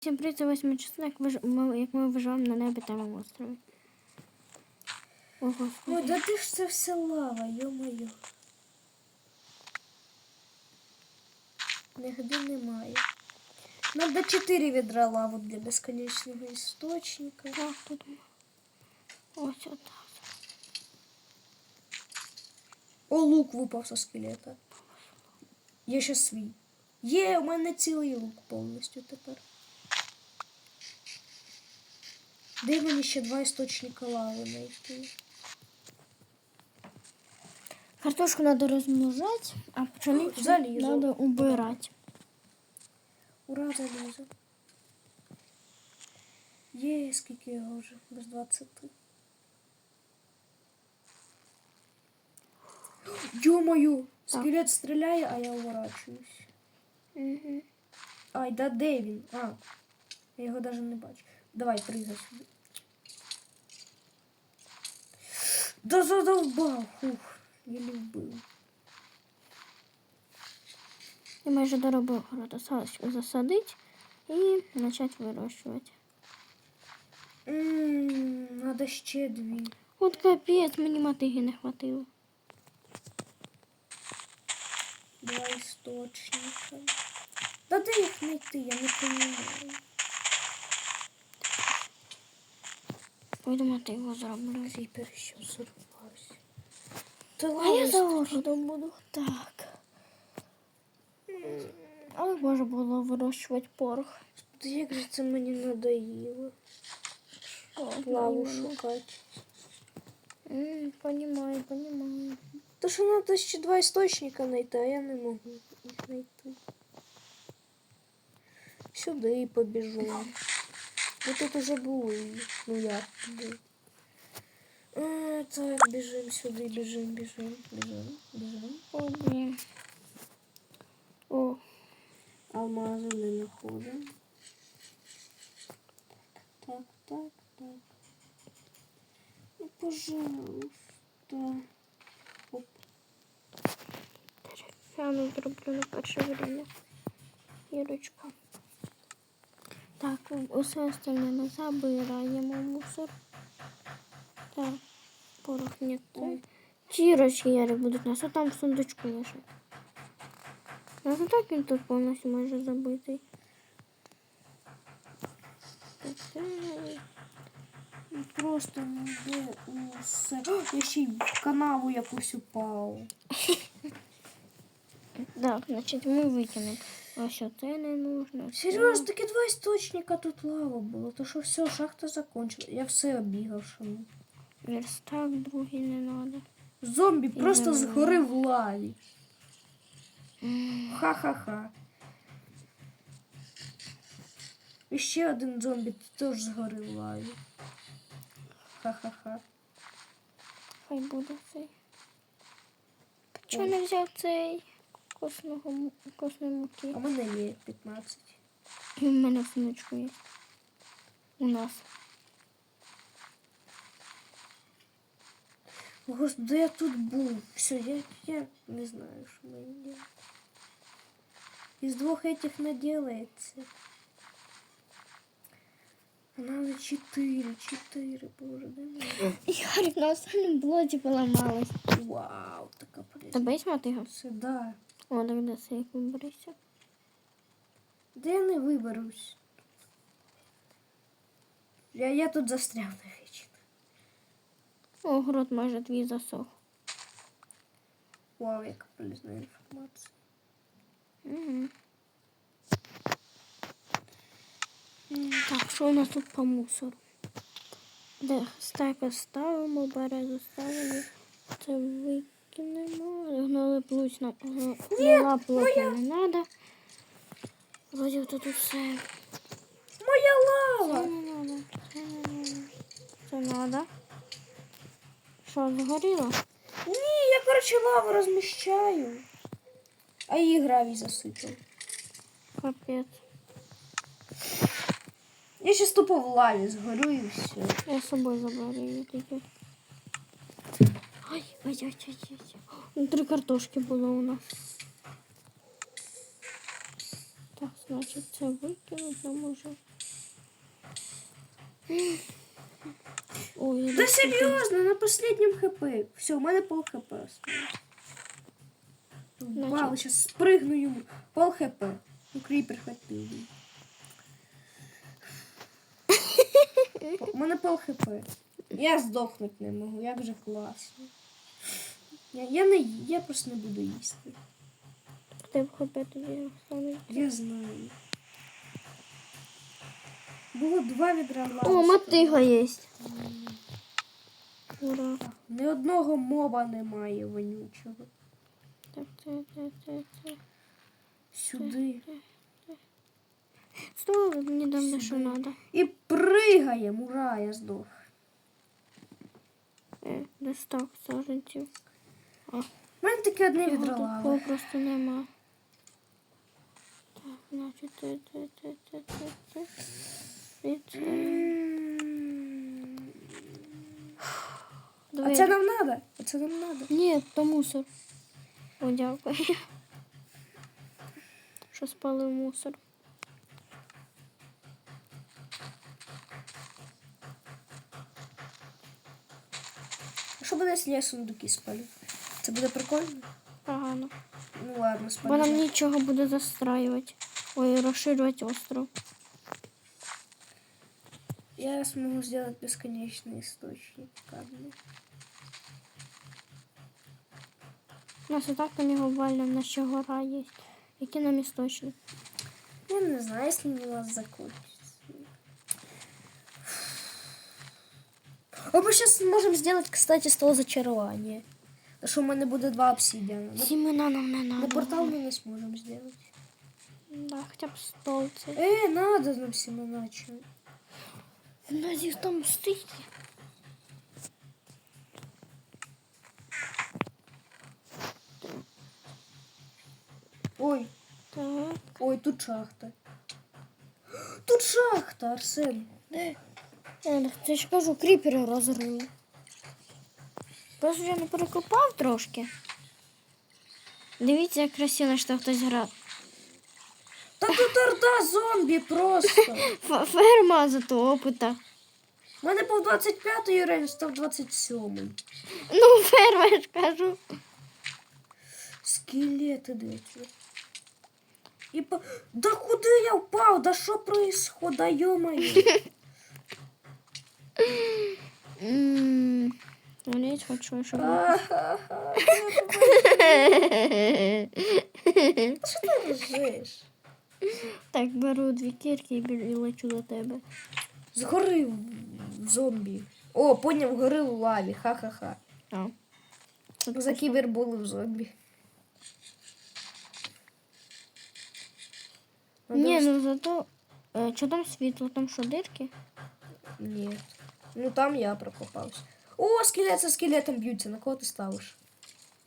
Всім привіт, восьма частина, як, виж... ми, як ми виживаємо на небитамому острові. О, Ой, да ти ж це все лава, йо-моє. Нігде немає. Надо 4 відра лаву для безконечного істочника. Так, тут. Ось отак. О, лук випав со скелета. Є ще свій. Є, у мене цілий лук повністю тепер. Де мені ще два істочника лави знайти? Картошку треба розмножати, а пшеницю Залізо. треба убирати. Ура, залізо. Є, скільки його вже? Без 20. Йо-моє! Скелет стріляє, а я уворачуюсь. Угу. Ай, да де він? А, я його навіть не бачу. Давай, пригай сюди. Да задовбав. Фух, я вбив. І майже доробив города засадити і почати вирощувати. Ммм, надо ще дві. От капець, мені мотиги не хватило. Два істочника. Да де їх знайти, я не розумію. Пойду мотигу зроблю. Кріпер що зарвався. Та А я за городом буду. Так. М, Але можна було вирощувати порох. Та як же це мені надоїло. Лаву шукати. М, Понімаю, понімаю. То що треба ще два істочника знайти, а я не можу їх знайти. Сюди побіжу. Ми тут уже були. Ну як туди. А, так, біжим сюди, біжим, біжим, біжим, біжим. О, блін. О, Алмази не знаходимо. Так, так, так. Ну, пожалуйста. Оп. дерев'яну зроблю на перше время. Ірочка. Так, усе остальне ми забираємо мусор. Так, порох не той. Чірочки Ярик будуть нас, а там в сундучку лежать. А так він тут повністю майже забитий. Просто де усе. Я ще й в канаву якусь упав. Так, значить ми викинемо. А що це не нужно? Серйозно, таки два істочника тут лава було. То що все, шахта закончила. Я все обігав, що ну. Верстак другий не треба. Зомбі просто Ага. згорив в лаві. Ха-ха-ха. І ще один зомбі теж згорив в лаві. Ха-ха-ха. Хай буде цей. Чого не взяв цей косного му- косної муки? А в мене є 15. І в мене в сумочку є. У нас. Господи, я тут був. Все, я, я не знаю, що мені делать. Из двух этих наделается. А Надо четыре, четыре, боже, да ну. Ярик, на останньому блоці поламалась. Вау, така прелесть. Тебе є мотига? Сюда. О, де це як виберешся. Да я не виберусь. Я, я тут застряв навічно. О, город майже твій засох. Вау, яка полезна інформація. Угу. Так, що у нас тут по мусору? Де стайка ставимо, березу ставимо. Це викинемо. Гноли плуть нам гнола плотно не треба. Вроді тут усе. Моя Це лава! не. Це не надо. Це надо. Що, згоріло? Ні, я, короче, лаву розміщаю. А її гравій засипав. Капець. Я ще тупо в лаві згорю і все. Я собою заберу її тільки. Ай, ай, ай, ай, ай. Три картошки було у нас. Так, значить, це викинуть нам уже. Ой, Да серйозно, на последнем хп. Все, у мене пол хп. Вау, сейчас спригну йому. Пол хп. Ну, кріпер піде. У мене пол хп. Я здохнуть не можу, як же класно. Я, я не я просто не буду їсти. В тебе хп тоді Я знаю. Було два відра лави. О, мотига є. Ура. Ні одного моба немає вонючого. Так, це, це, це, це. Сюди. Стой, мені там що надо. І пригає, мура, я здох. Е, достав саженців. У мене таке одне відро просто нема. Так, значить, це, це, це, це, це, це. І це. А це нам надо? А це нам надо? Ні, то мусор. О, дякую. Що спалив мусор. Буде, якщо я сундуки спалю? Це буде прикольно? Погано. Ну ладно, спалю. Бо нам нічого буде застраювати. Ой, розширювати остров. Я смогу сделать бесконечный источник камня. У нас і так по нього вально, в нас ще гора є. Який нам істочник? Я не знаю, если не у вас закончится. А мы сейчас можем сделать, кстати, стол зачарования. Потому что у меня будет два обсидиана. На, Сімена нам не на надо. портал мы не сможем сделать. Да, хоча б стол цей. Э, надо нам семена чё. У нас їх там стільки. Ой, Так. ой, тут шахта. Тут шахта, Арсен. Де? Е, Це ж кажу, кріпери розрили. Просто я не перекопав трошки. Дивіться, як красиво, що хтось грав. Да тут орда зомби просто. Ферма зато опита. У мене був 25-й рейндж, став 27-й. Ну, ферма, я ж кажу. Скелети ті? І по... Да куди я впав? Да що происходит? Да. Олесь, хочу. Ага, Що ти ржеш? Так, беру дві кірки і лечу до тебе. Згори зомбі. О, поняв, гори в лаві. Ха-ха-ха. А. За кібербули в зомбі. Ні, ну зато... Е, Що там світло? Там що, дирки? Ні. Ну там я прокопався. О, скелет за скелетом б'ються. На кого ти ставиш?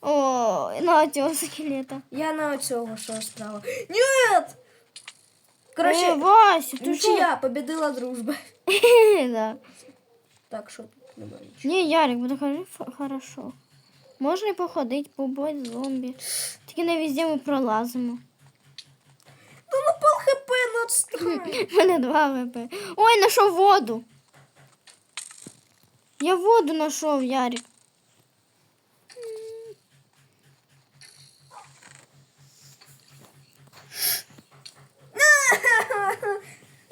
О, на цього скелета. Я на цього що справа. Нет! Е, Короче, Вася, ти що? нічия, победила дружба. да. Так, що тут немає нічого. Ні, Ярик, буде кажи ф- хорошо. Можна і походити, побити зомбі. Тільки не везде ми пролазимо. Ну, ну пол хп, ну отстань. У мене два ВП. Ой, знайшов воду. Я воду знайшов, Ярик.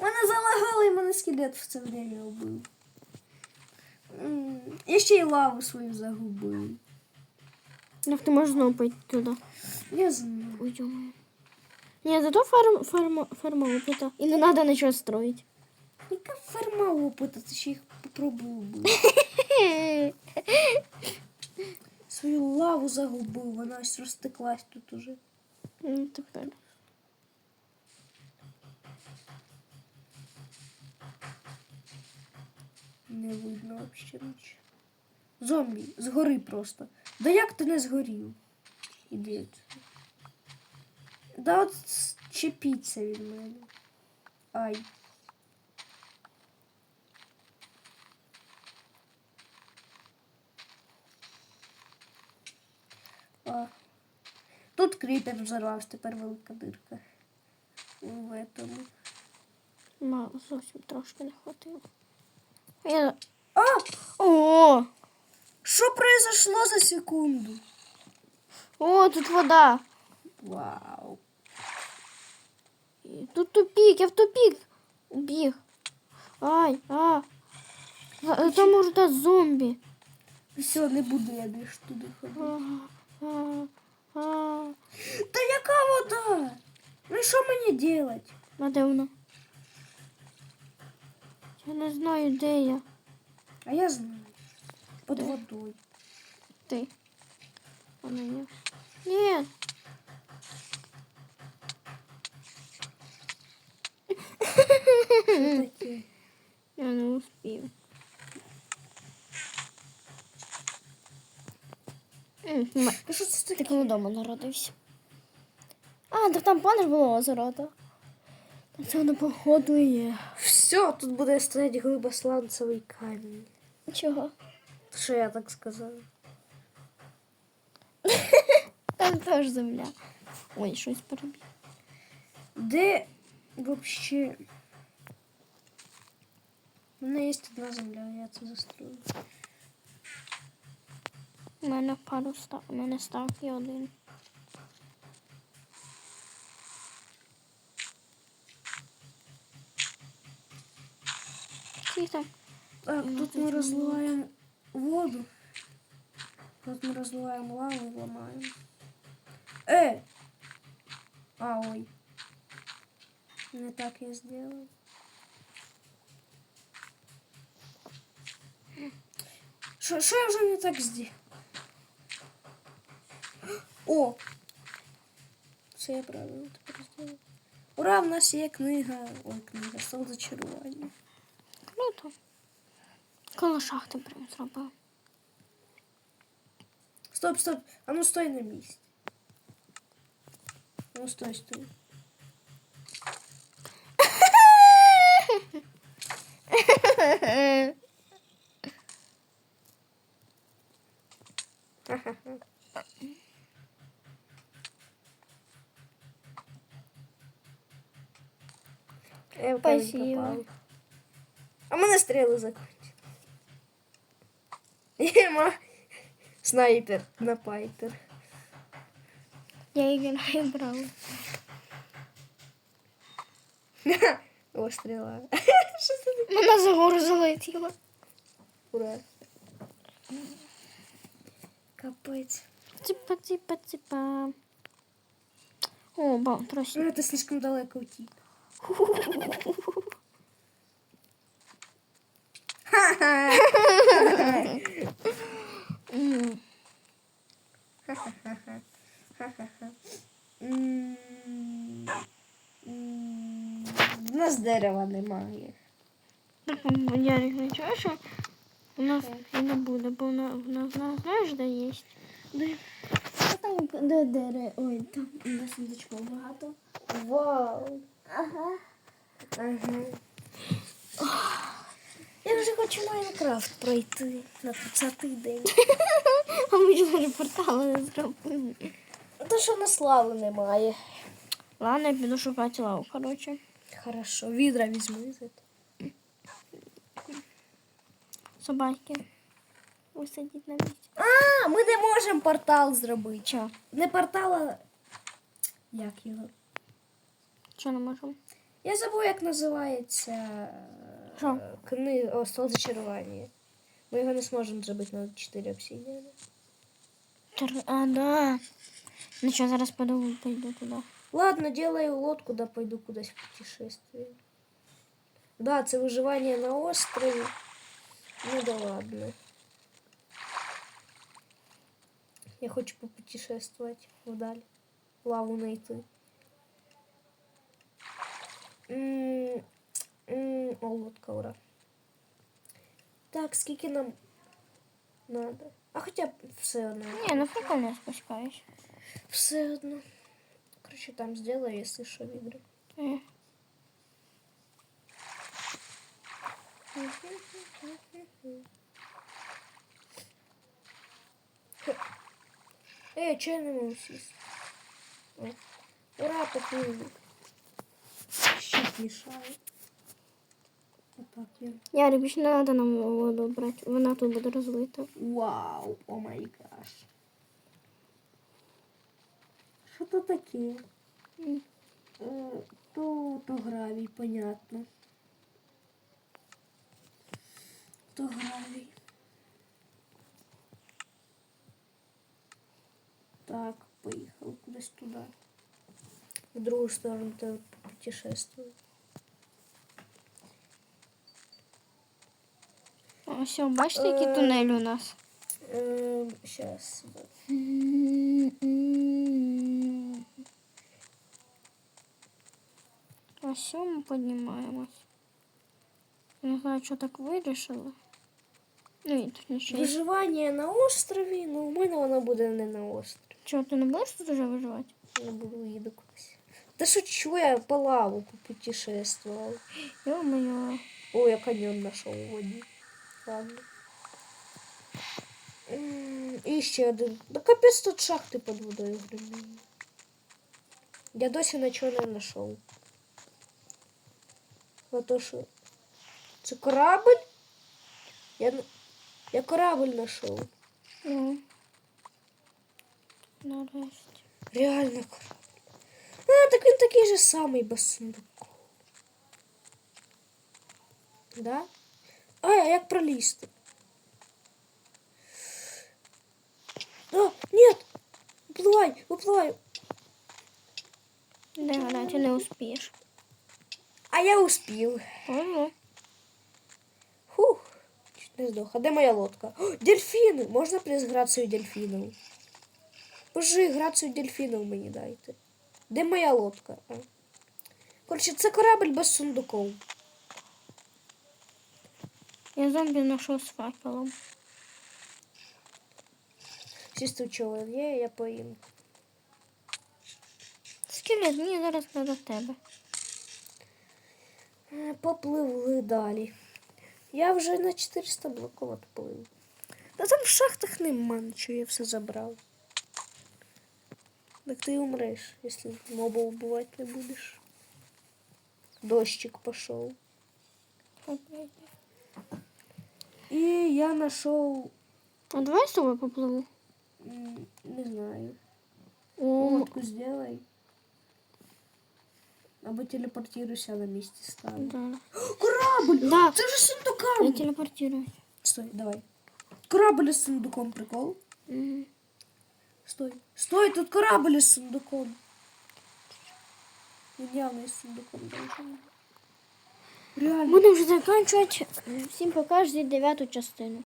Мене залагало і мене скелет в це время убив. Я ще й лаву свою загубив. Як ти можеш знову пойти туди? Я знаю. Ой. Ні, зато ферма, ферма, ферма опита. І не треба нічого строїти. Яка ферма опита, ти ще їх попробую убив. Свою лаву загубив, вона ось розтеклась тут уже. Ну, тепер. Не видно вообще нічого. Зомбі, згори просто. Да як ти не згорів? Іди. отсюди. Да от чепіться від мене. Ай. А. Тут кріпер взорвався, тепер велика дирка. в этому. Мало, зовсім трошки не хватило. Я... А! О! Що произошло за секунду? О, тут вода. Вау. Тут тупік, я в тупік. Убіг. Ай, а. Там може та зомбі. Все, не буду я більше туди ходити. Та яка вода? Ну що мені делать? Де? Я не знаю, де я. А я знаю. Под Де? водою. Ти. Вона є. Ні. Що таке? Я не успів. М, м- Та що це Ти коли вдома народився? А, так там пам'ятаєш було озеро, так? Так Це воно походу є. Все, тут буде стояти глибосланцевий камінь. Чого? Що я так сказала? Там теж земля. Ой, щось перебіг. Де вообще? У мене є одна земля, я це застрою. У мене пару став. У мене став і один. Так, тут ми розливаємо воду. Тут ми розливаємо лаву і ламаємо. Е! А, ой. Не так я сделал. Що, я вже не так зробив? О! Все я правильно тепер зробив. Ура, в нас є книга. Ой, книга, стол зачарування. Круто. Коло шахти прям зробив. Стоп, стоп. А ну стой на місці. Ну стой, стой. Я в камінь Спасибо. попав. А в мене стріли закончились. Єма. Снайпер на пайпер. Я її не брала. О, стріла. Мене за гору залетіла. Ура. Капець. Ципа, ципа, ципа. О, ба, тросі. Ну, это слишком далеко утік. М, М, м, У нас дерева немає. Ярик, не чуєш, що у нас і не буде, бо у нас, у нас знаєш, де є? Де? А там де дере. Ой, там на сундучку багато. Вау. Ага. Ага. Я вже хочу Майнкрафт пройти на 30-й день. А ми ж портали не зробили. То, що на слави немає. Ладно, я піду шукати лаву, коротше. Хорошо, відра візьму. Собаки. Ось сидіть на місці. А, ми не можемо портал зробити. Чо? Не портал, а... Як його? Чо не можемо? Я забув, як називається е, Що? кни... О, стол зачарування. Ми його не зможемо зробити на 4 обсідіани. А, да. Ну що, зараз подумаю, пойду туди. Ладно, делаю лодку, да пойду кудись в путешествие. Да, це виживання на острові. Ну да ладно. Я хочу попутешествовать вдаль. Лаву найти. М, м, О, лодка, ура. Так, скільки нам надо? А хоча б все одно. Ні, ну прикольно спускаюсь. Все одно. Короче, там сделаю, если что, видно. Е. Эй, что я не могу сесть? О, Ура, поплыли. мішає. Отак я. Ярик, більше не треба нам воду брати. Вона тут буде розлита. Вау, о май гаш. Що то таке? Е, То, то гравій, понятно. То гравій. Так, поїхав кудись туди. В другу сторону треба путешествувати. А все, бачите, які Е. тунелі у нас? Ем, А все, ми піднімаємось. Не знаю, що так вирішили. Ну, і точніше. Виживання на острові, ну у мене воно буде не на острові. Чого, ти не будеш тут уже виживати? Я буду їду кудись. Та шучу, я по лаву попутешествував. Ё-моё. О, я каньон знайшов у воді. Ладно. І ще один. Да капець тут шахти під водою гримні. Я досі нічого не знайшов. А то що? Це корабль? Я, я корабль знайшов. Ну. Нарешті. Реально корабль. А, так він такий же самий без сундуку. Да? А, а як пролізти? А, нет! Випливай, випливай. Не гадай, ти не успієш. А я успів. Ого. Фух, чуть не здох. А де моя лодка? О, дельфіни! Можна плюс грацію дельфінів? Боже, грацію дельфінів мені дайте. Де моя лодка? А? Коротше, це корабль без сундуков. Я зомбі знайшов з факелом. Чисто човен є, я поїм. Скелет, мені зараз не до тебе. Е, Попливли далі. Я вже на 400 блоків відплив. Та там в шахтах нема нічого, я все забрав. Так ти умреш, якщо моба вбивати не будеш. Дощик пішов. І я знайшов, А давай з тобою попливу. не знаю, О, лодку сделай. Або телепортируйся на місці стану. да. Корабль! Да. Це вже сундукам! Я телепортируюсь. Стой, давай. Корабль с сундуком, прикол. Мгм. Стой. Стой, тут корабль с сундуком. Він явно із сундуком должен. бути. Реально. Будемо вже закінчувати. Всім покажіть дев'яту частину.